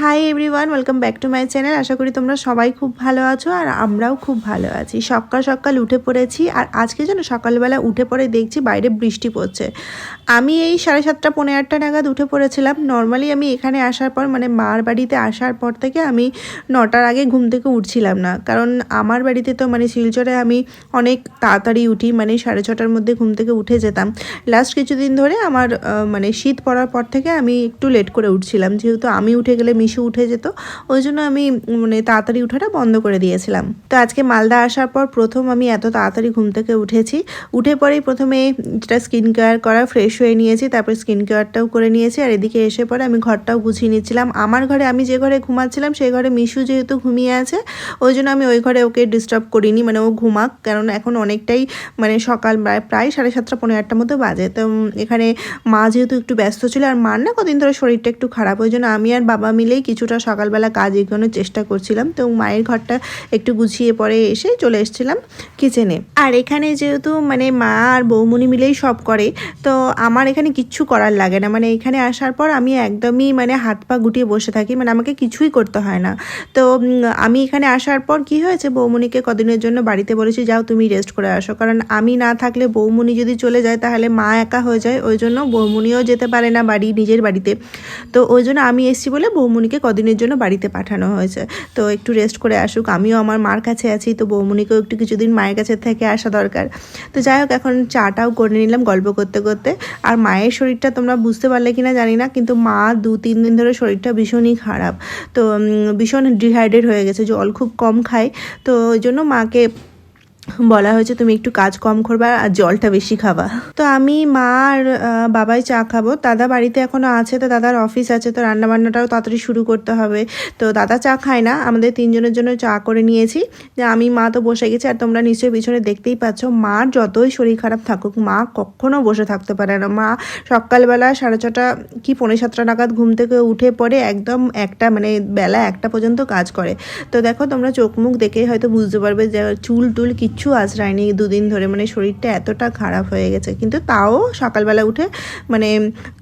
Hi everyone welcome back to my channel আশা করি তোমরা সবাই খুব ভালো আছো আর আমরাও খুব ভালো আছি। সকাল সকাল উঠে পড়েছি আর আজকে যেন সকালবেলা উঠে পড়ে দেখছি বাইরে বৃষ্টি পড়ছে। আমি এই সাড়ে সাতটা পনেরো আটটা নাগাদ উঠে পড়েছিলাম। নর্মালি আমি এখানে আসার পর মানে মার বাড়িতে আসার পর থেকে আমি নটার আগে ঘুম থেকে উঠছিলাম না। কারণ আমার বাড়িতে তো মানে শিলচরে আমি অনেক তাড়াতাড়ি উঠি মানে সাড়ে ছটার মধ্যে ঘুম থেকে উঠে যেতাম। লাস্ট কিছুদিন ধরে আমার মানে শীত পড়ার পর থেকে আমি একটু লেট করে উঠছিলাম। যেহেতু আমি উঠে গেলে মিশু উঠে যেত, ওই জন্য আমি মানে তাড়াতাড়ি উঠাটা বন্ধ করে দিয়েছিলাম। তো আজকে মালদা আসার পর প্রথম আমি এত তাড়াতাড়ি ঘুম থেকে উঠেছি। উঠে পরেই প্রথমে যেটা স্কিন কেয়ার করা ফ্রেশ হয়ে নিয়েছি, তারপর স্কিন কেয়ারটাও করে নিয়েছি, আর এদিকে এসে পরে আমি ঘরটাও গুছিয়ে নিচ্ছিলাম। আমার ঘরে আমি যে ঘরে ঘুমাচ্ছিলাম, সেই ঘরে মিশু যেহেতু ঘুমিয়ে আছে, ওই জন্য আমি ওই ঘরে ওকে ডিস্টার্ব করিনি মানে ও ঘুমাক, কারণ এখন অনেকটাই মানে সকাল প্রায়- সাড়ে সাতটা পনেরো আটটার মতো বাজে। তো এখানে মা যেহেতু একটু ব্যস্ত ছিল, আর মার না কদিন ধরে শরীরটা একটু খারাপ, ওই জন্য আমি আর বাবা মিলেই কিছুটা সকালবেলা কাজ এগোনোর চেষ্টা করছিলাম। তো মায়ের ঘরটা একটু গুছিয়ে পরে এসে চলে এসেছিলাম কিচেনে আর এখানে যেহেতু মানে মা আর বৌমনি মিলেই সব করে, তো আমার এখানে কিচ্ছু করার লাগে না। মানে এখানে আসার পর আমি একদমই মানে হাত পা গুটিয়ে বসে থাকি। মানে আমাকে কিছুই করতে হয় না। তো আমি এখানে আসার পর কি হয়েছে? বৌমনিকে কদিনের জন্য বাড়িতে বলেছি, যাও তুমি রেস্ট করে আসো। কারণ আমি না থাকলে বৌমনি যদি চলে যায়, তাহলে মা একা হয়ে যায়। ওই জন্য বৌমনিও যেতে পারে না বাড়ি, নিজের বাড়িতে। তো ওই জন্য আমি এসেছি বলে বৌমনিকে কদিনের জন্য বাড়িতে পাঠানো হয়েছে। তো একটু রেস্ট করে আসুক। আমিও আমার মার কাছে আছি, তো বৌমনিকেও একটু কিছুদিন মায়ের কাছে থেকে আসা দরকার। তো যাই হোক, এখন চাটাও করে নিলাম গল্প করতে করতে। আর মায়ের শরীরটা তোমরা বুঝতে পারলে কিনা জানি না, কিন্তু মা দু তিন দিন ধরে শরীরটা ভীষণই খারাপ। তো ভীষণ ডিহাইড্রেট হয়ে গেছে, জল খুব কম খায়। তো ওই জন্য মাকে বলা হয়েছে তুমি একটু কাজ কম করবা আর জলটা বেশি খাবা। তো আমি মা আর বাবাই চা খাব। দাদা বাড়িতে এখনও আছে, তো দাদার অফিস আছে, তো রান্না বান্নাটাও তাড়াতাড়ি শুরু করতে হবে। তো দাদা চা খায় না, আমাদের তিনজনের জন্য চা করে নিয়েছি। যে আমি, মা তো বসে গেছি, আর তোমরা নিশ্চয়ই পিছনে দেখতেই পাচ্ছ, মার যতই শরীর খারাপ থাকুক, মা কখনো বসে থাকতে পারে না। মা সকালবেলা সাড়ে ছটা কি পৌনে সাতটা নাগাদ ঘুম থেকে উঠে পড়ে একদম একটা মানে বেলা একটা পর্যন্ত কাজ করে। তো দেখো, তোমরা চোখ মুখ দেখে হয়তো বুঝতে পারবে যে চুল টুল কিচ্ছু আশ্রায়নি। দুদিন ধরে মানে শরীরটা এতটা খারাপ হয়ে গেছে। কিন্তু তাও সকালবেলা উঠে মানে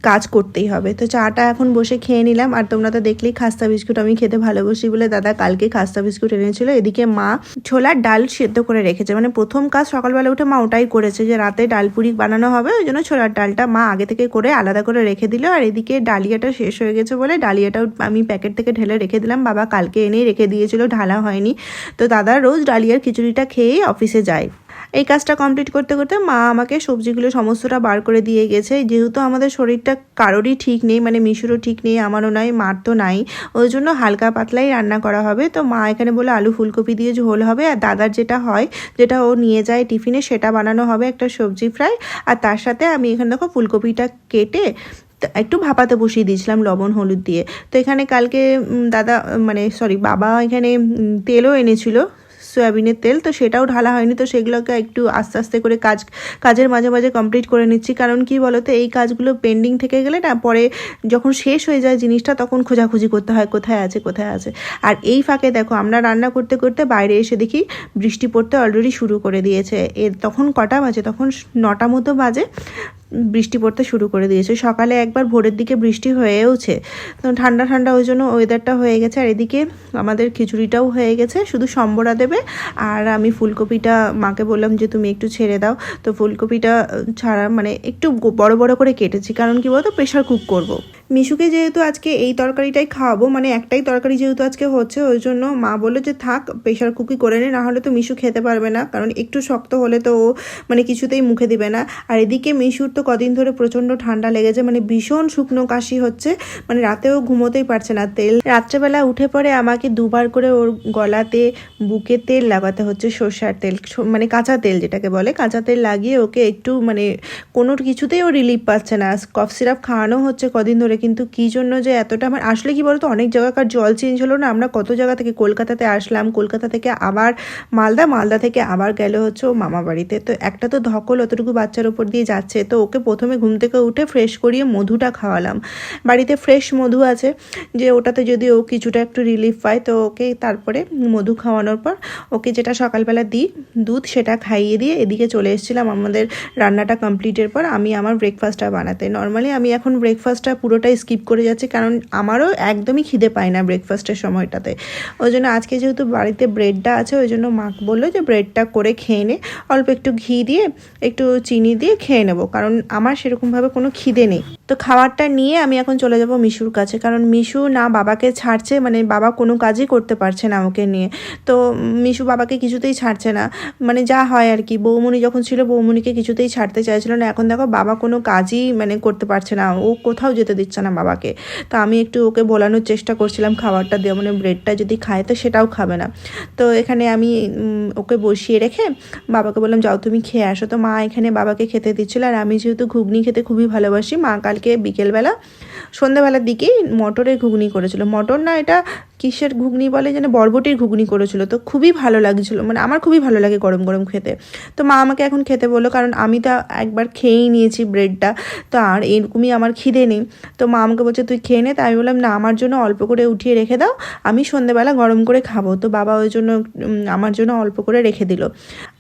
কাজ করতেই হবে। তো চাটা এখন বসে খেয়ে নিলাম। আর তোমরা তো দেখলেই খাস্তা বিস্কুট আমি খেতে ভালোবাসি বলে দাদা কালকে খাস্তা বিস্কুট এনেছিল। এদিকে মা ছোলার ডাল সেদ্ধ করে রেখেছে। মানে প্রথম কাজ সকালবেলা উঠে মা ওটাই করেছে যে রাতে ডাল পুরি বানানো হবে। ওই জন্য ছোলার ডালটা মা আগে থেকে করে আলাদা করে রেখে দিল। আর এদিকে ডালিয়াটা শেষ হয়ে গেছে বলে ডালিয়াটাও আমি প্যাকেট থেকে ঢেলে রেখে দিলাম। বাবা কালকে এনেই রেখে দিয়েছিল, ঢালা হয়নি। তো দাদা রোজ ডালিয়ার খিচুড়িটা খেয়েই অফিসে যায় এই কাজটা কমপ্লিট করতে করতে মা আমাকে সবজিগুলো সমস্তটা বার করে দিয়ে গেছে। যেহেতু আমাদের শরীরটা কারোরই ঠিক নেই মানে মিশুরও ঠিক নেই, আমারও নয় মার তো নাই, ওই জন্য হালকা পাতলাই রান্না করা হবে। তো মা এখানে বলে আলু ফুলকপি দিয়ে ঝোল হবে আর দাদার যেটা হয়, যেটা ও নিয়ে যায় টিফিনে, সেটা বানানো হবে একটা সবজি ফ্রাই। আর তার সাথে আমি এখানে দেখো ফুলকপিটা কেটে একটু ভাপাতে বসিয়ে দিয়েছিলাম লবণ, হলুদ দিয়ে। তো এখানে কালকে দাদা মানে সরি বাবা এখানে তেলও এনেছিল। সয়াবিনের তেল, তো সেটাও ঢালা হয়নি, তো সেগুলোকে একটু আস্তে আস্তে করে কাজ, কাজের মাঝে মাঝে কমপ্লিট করে নিচ্ছি। কারণ কি বলতো, এই কাজগুলো পেন্ডিং থেকে গেলে না, পরে যখন শেষ হয়ে যায় জিনিসটা, তখন খোঁজাখুঁজি করতে হয়, কোথায় আছে কোথায় আছে। আর এই ফাঁকে দেখো, আমরা রান্না করতে করতে বাইরে এসে দেখি, বৃষ্টি পড়তে অলরেডি শুরু করে দিয়েছে। এর তখন কটা বাজে? তখন নটা মতো বাজে। বৃষ্টি পড়তে শুরু করে দিয়েছে। সকালে একবার ভোরের দিকে বৃষ্টি হয়েওছে তো ঠান্ডা ঠান্ডা ওই জন্য ওয়েদারটা হয়ে গেছে। আর এদিকে আমাদের খিচুড়িটাও হয়ে গেছে। শুধু সম্বরা দেবে আর আমি ফুলকপিটা মাকে বললাম যে, তুমি একটু ছেড়ে দাও। তো ফুলকপিটা ছাড়া মানে একটু বড় বড় করে কেটেছি। কারণ কি বলতো? প্রেশার কুক করব। মিশুকে যেহেতু আজকে এই তরকারিটাই খাওয়াবো মানে একটাই তরকারি যেহেতু আজকে হচ্ছে, ওই জন্য মা বলল যে থাক প্রেশার কুকি করে নে, না হলে তো মিশু খেতে পারবে না, কারণ একটু শক্ত হলে তো ও মানে কিছুতেই মুখে দিবে না। আর এদিকে মিশুর তো কদিন ধরে প্রচণ্ড ঠান্ডা লেগেছে মানে ভীষণ শুকনো কাশি হচ্ছে মানে রাতেও ঘুমোতেই পারছে না তেল। রাত্রেবেলা উঠে পড়ে আমাকে দুবার করে ওর গলাতে, বুকে তেল লাগাতে হচ্ছে, সর্ষার তেল মানে কাঁচা তেল যেটাকে বলে, কাঁচা তেল লাগিয়ে ওকে একটু মানে কোনো কিছুতেই ও রিলিফ পাচ্ছে না। কফ সিরাপ খাওয়ানো হচ্ছে কদিন ধরে কিন্তু কী জন্য যে এতটা আমার, আসলে কি বলতো, অনেক জায়গাকার জল চেঞ্জ হলো না? আমরা কত জায়গা থেকে কলকাতাতে আসলাম, কলকাতা থেকে আবার মালদা মালদা থেকে আবার গেল হচ্ছে ও মামা বাড়িতে। তো একটা তো ধকল অতটুকু বাচ্চার ওপর দিয়ে যাচ্ছে। তো ওকে প্রথমে ঘুম থেকে উঠে ফ্রেশ করিয়ে মধুটা খাওয়ালাম। বাড়িতে ফ্রেশ মধু আছে, যে ওটাতে যদি ও কিছুটা একটু রিলিফ পায়, তো ওকে তারপরে মধু খাওয়ানোর পর ওকে যেটা সকালবেলা দিই, দুধ সেটা খাইয়ে দিয়ে এদিকে চলে এসেছিলাম আমাদের রান্নাটা কমপ্লিটের পর আমি আমার ব্রেকফাস্টটা বানাতে। নর্মালি আমি এখন ব্রেকফাস্টটা পুরোটাই ভিডিওটা স্কিপ করে যাচ্ছি, কারণ আমারও একদমই খিদে পায় না ব্রেকফাস্টের সময়টাতে। ওই জন্য আজকে যেহেতু বাড়িতে ব্রেডটা আছে, ওই জন্য মা বলল যে ব্রেডটা করে খেয়ে নে। অল্প একটু ঘি দিয়ে, একটু চিনি দিয়ে খেয়ে নেব, কারণ আমার সেরকমভাবে কোনো খিদে নেই। তো খাবারটা নিয়ে আমি এখন চলে যাব মিশুর কাছে, কারণ মিশু না বাবাকে ছাড়ছে মানে বাবা কোনো কাজই করতে পারছে না ওকে নিয়ে। তো মিশু বাবাকে কিছুতেই ছাড়ছে না। মানে যা হয় আর কি, বৌমনি যখন ছিল, বৌমনিকে কিছুতেই ছাড়তে চাইছিল না। এখন দেখো বাবা কোনো কাজই মানে করতে পারছে না। ও কোথাও যেতে দিচ্ছে না বাবাকে। তো আমি একটু ওকে বলানোর চেষ্টা করছিলাম, খাবারটা দেওয়া মানে ব্রেডটা যদি খায় তো সেটাও খাবে না। তো এখানে আমি ওকে বসিয়ে রেখে বাবাকে বললাম, যাও তুমি খেয়ে আসো। তো মা এখানে বাবাকে খেতে দিচ্ছিল, আর আমি যেহেতু ঘুগনি খেতে খুবই ভালোবাসি, মা কালকে বিকেলবেলা, সন্ধ্যাবেলার দিকেই মটরের ঘুগনি করেছিল। মটর না, এটা কিসের ঘুগনি বলে যেন বরবটির ঘুগনি করেছিল। তো খুবই ভালো লাগছিল। মানে আমার খুবই ভালো লাগে গরম গরম খেতে। তো মা আমাকে এখন খেতে বলল, কারণ আমি তো একবার খেয়েই নিয়েছি ব্রেডটা। তো আর এরকমই আমার খিদে নেই। তো মা আমাকে বলছে, তুই খেয়ে নে। তাই আমি বললাম, না, আমার জন্য অল্প করে উঠিয়ে রেখে দাও। আমি সন্ধ্যেবেলা গরম করে খাব। তো বাবা ওই জন্য আমার জন্য অল্প করে রেখে দিল।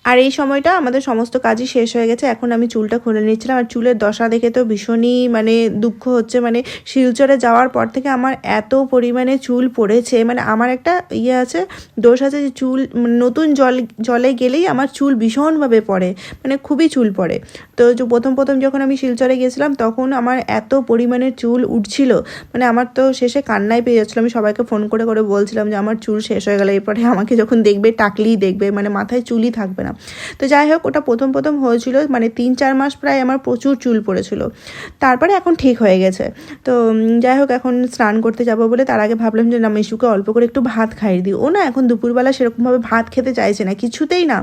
আর এই সময়টা আমাদের সমস্ত কাজই শেষ হয়ে গেছে। এখন আমি চুলটা খুলে নিচ্ছিলাম। আর চুলের দশা দেখে তো ভীষণই মানে দুঃখ হচ্ছে। মানে শিলচরে যাওয়ার পর থেকে আমার এত পরিমাণে চুল পড়েছে। মানে আমার একটা ইয়ে আছে, দোষ আছে যে চুল, নতুন জল, জলে গেলেই আমার চুল ভীষণভাবে পড়ে। মানে খুবই চুল পড়ে। তো প্রথম প্রথম যখন আমি শিলচরে গেছিলাম তখন আমার এত পরিমাণে চুল উঠছিল। মানে আমার তো শেষে কান্নাই পেয়ে যাচ্ছিল। আমি সবাইকে ফোন করে করে বলছিলাম যে আমার চুল শেষ হয়ে গেলে এরপরে আমাকে যখন দেখবে, টাকলিই দেখবে। মানে মাথায় চুলই থাকবে না। তো যাই হোক, ওটা প্রথম প্রথম হয়েছিল মানে তিন চার মাস প্রায় আমার প্রচুর চুল পড়েছিল। তারপরে এখন ঠিক হয়ে গেছে। তো যাই হোক, এখন স্নান করতে যাব বলে তার আগে ভাবলাম যে, না, মিশুকে অল্প করে একটু ভাত খাইয়ে দিই। ও না, এখন দুপুরবেলা সেরকমভাবে ভাত খেতে চাইছে না, কিছুতেই না।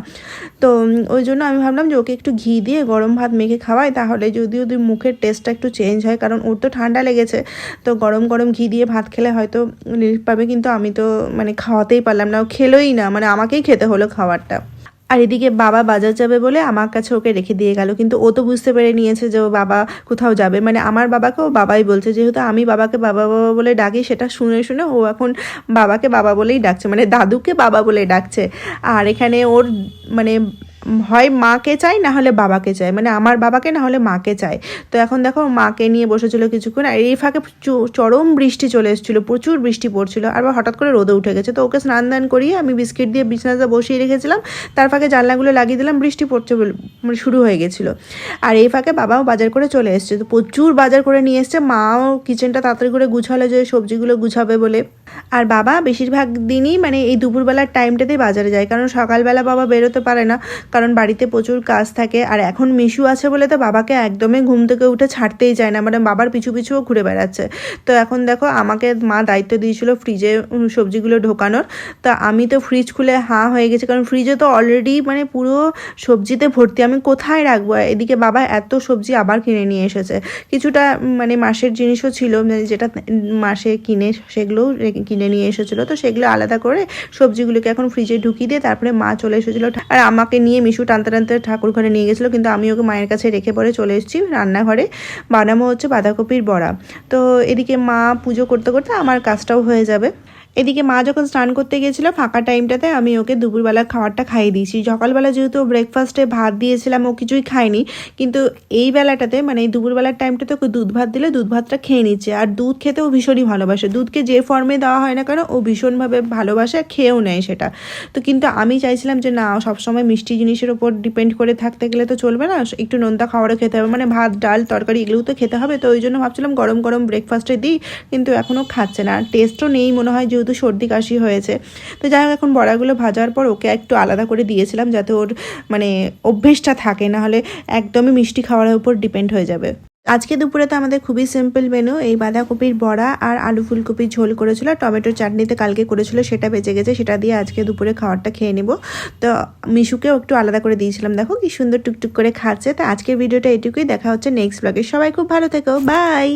তো ওই জন্য আমি ভাবলাম যে, ওকে একটু ঘি দিয়ে গরম ভাত মেখে খাওয়াই, তাহলে যদিও ওদের মুখের টেস্টটা একটু চেঞ্জ হয়, কারণ ওর তো ঠান্ডা লেগেছে। তো গরম গরম ঘি দিয়ে ভাত খেলে হয়তো রিলিফ পাবে, কিন্তু আমি তো মানে খাওয়াতেই পারলাম না। ও খেলোই না মানে আমাকেই খেতে হলো খাবারটা। আর এদিকে বাবা বাজার যাবে বলে আমার কাছে ওকে রেখে দিয়ে গেল। কিন্তু ও তো বুঝতে পেরে নিয়েছে যে ও বাবা কোথাও যাবে। মানে আমার বাবাকে ও বাবাই বলছে, যেহেতু আমি বাবাকে বাবা বাবা বলে ডাকি, সেটা শুনে শুনে ও এখন বাবাকে বাবা বলেই ডাকছে। মানে দাদুকে বাবা বলে ডাকছে। আর এখানে ওর মানে হয় মাকে চাই, না হলে বাবাকে চাই। মানে আমার বাবাকে, না হলে মাকে চাই। তো এখন দেখো, মাকে নিয়ে বসেছিল কিছুক্ষণ, আর এই ফাঁকে চরম বৃষ্টি চলে এসেছিল, প্রচুর বৃষ্টি পড়ছিল, আর হঠাৎ করে রোদে উঠে গেছে। তো ওকে স্নান দান করিয়ে আমি বিস্কিট দিয়ে বিছানাতে বসিয়ে রেখেছিলাম। তার ফাঁকে জানলাগুলো লাগিয়ে দিলাম, বৃষ্টি পড়ছে মানে শুরু হয়ে গেছিল। আর এই ফাঁকে বাবাও বাজার করে চলে এসছে। তো প্রচুর বাজার করে নিয়ে এসছে। মাও কিচেনটা তাড়াতাড়ি করে গুছালো যে সবজিগুলো গুছাবে বলে। আর বাবা বেশিরভাগ দিনই মানে এই দুপুরবেলার টাইমটাতেই বাজারে যায়, কারণ সকালবেলা বাবা বেরোতে পারে না। কারণ বাড়িতে প্রচুর কাজ থাকে আর এখন মিশু আছে বলে তো বাবাকে একদমই ঘুম থেকে উঠে ছাড়তেই যায় না মানে বাবার পিছু পিছুও ঘুরে বেড়াচ্ছে। তো এখন দেখো আমাকে মা দায়িত্ব দিয়েছিল ফ্রিজে সবজিগুলো ঢোকানোর। তা আমি তো ফ্রিজ খুলে হাঁ হয়ে গেছে, কারণ ফ্রিজে তো অলরেডি মানে পুরো সবজিতে ভর্তি, আমি কোথায় রাখব? এদিকে বাবা এত সবজি আবার কিনে নিয়ে এসেছে। কিছুটা মানে মাসের জিনিসও ছিল মানে যেটা মাসে কিনে সেগুলোও কিনে নিয়ে এসেছিল। তো সেগুলো আলাদা করে সবজিগুলোকে এখন ফ্রিজে ঢুকিয়ে দিয়ে তারপরে মা চলে এসেছিল। আর আমাকে নিয়ে মিশু টানতে টানতে ঠাকুর ঘরে নিয়ে গেছিল, কিন্তু আমি ওকে মায়ের কাছে রেখে পরে চলে এসেছি রান্নাঘরে। বানানো হচ্ছে বাঁধাকপির বড়া। তো এদিকে মা পুজো করতে করতে আমার কাজটাও হয়ে যাবে। এদিকে মা যখন স্নান করতে গিয়েছিল ফাঁকা টাইমটাতে আমি ওকে দুপুরবেলা খাবারটা খাইয়ে দিয়েছি। সকালবেলা যেহেতু ব্রেকফাস্টে ভাত দিয়েছিলাম, ও কিছুই খায়নি। কিন্তু এই বেলাটাতে মানে এই দুপুরবেলার টাইমটাতে ওকে দুধ ভাত দিলে দুধ ভাতটা খেয়ে নিচ্ছে। আর দুধ খেতেও ভীষণই ভালোবাসে। দুধকে যে ফর্মে দেওয়া হয় না কেন, ও ভীষণভাবে ভালোবাসে খেয়েও নেয় সেটা। তো কিন্তু আমি চাইছিলাম যে, না সবসময় মিষ্টি জিনিসের ওপর ডিপেন্ড করে থাকতে গেলে তো চলবে না। একটু নোনতা খাবারও খেতে হবে। মানে ভাত, ডাল, তরকারি এগুলোও তো খেতে হবে। তো ওই জন্য ভাবছিলাম গরম গরম ব্রেকফাস্টে দিই, কিন্তু এখনও খাচ্ছে না। টেস্টও নেই মনে হয় যেহেতু সর্দি কাশি হয়েছে। তো যাই হোক, এখন বড়াগুলো ভাজার পর ওকে একটু আলাদা করে দিয়েছিলাম যাতে ওর মানে অভ্যেসটা থাকে, না হলে একদমই মিষ্টি খাবারের উপর ডিপেন্ড হয়ে যাবে। আজকে দুপুরে তো আমাদের খুবই সিম্পল মেনু, এই বাঁধাকপির বড়া আর আলু ফুলকপির ঝোল করেছিল, আর টমেটোর চাটনিতে কালকে করেছিল, সেটা বেঁচে গেছে, সেটা দিয়ে আজকে দুপুরে খাবারটা খেয়ে নেব। তো মিশুকেও একটু আলাদা করে দিয়েছিলাম, দেখো কি সুন্দর টুকটুক করে খাচ্ছে। তো আজকের ভিডিওটা এটুকুই, দেখা হচ্ছে নেক্সট ব্লগে সবাই খুব ভালো থেকো বাই